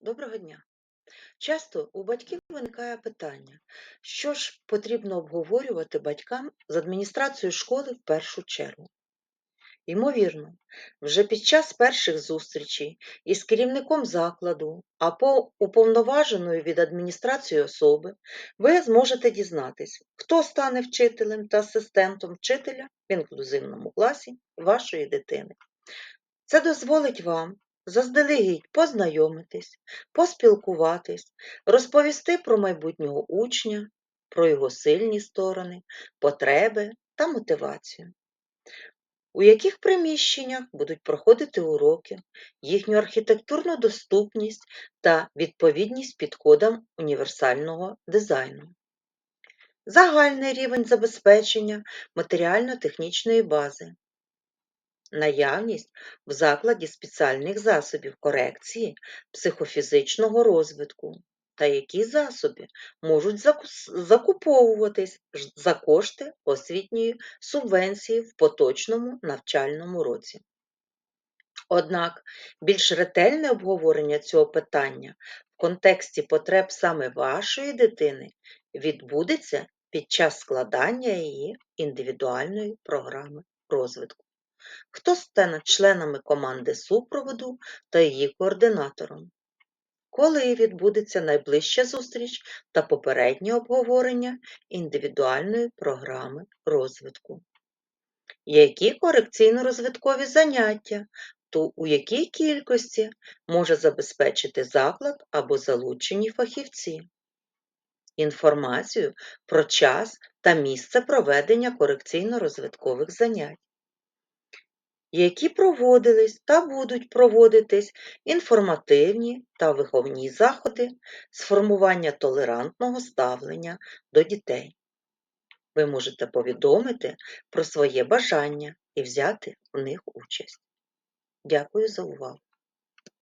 Доброго дня! Часто у батьків виникає питання, що ж потрібно обговорювати батькам з адміністрацією школи в першу чергу. Ймовірно, вже під час перших зустрічей із керівником закладу або уповноваженою від адміністрації особи ви зможете дізнатись, хто стане вчителем та асистентом вчителя в інклюзивному класі вашої дитини. Це дозволить вам заздалегідь познайомитись, поспілкуватись, розповісти про майбутнього учня, про його сильні сторони, потреби та мотивацію. У яких приміщеннях будуть проходити уроки, їхню архітектурну доступність та відповідність підходам універсального дизайну. Загальний рівень забезпечення матеріально-технічної бази, наявність в закладі спеціальних засобів корекції психофізичного розвитку та які засоби можуть закуповуватись за кошти освітньої субвенції в поточному навчальному році. Однак більш ретельне обговорення цього питання в контексті потреб саме вашої дитини відбудеться під час складання її індивідуальної програми розвитку. Хто стане членами команди супроводу та її координатором? Коли відбудеться найближча зустріч та попереднє обговорення індивідуальної програми розвитку? Які корекційно-розвиткові заняття, то у якій кількості може забезпечити заклад або залучені фахівці? Інформацію про час та місце проведення корекційно-розвиткових занять які проводились та будуть проводитись інформативні та виховні заходи з формування толерантного ставлення до дітей. Ви можете повідомити про своє бажання і взяти в них участь. Дякую за увагу!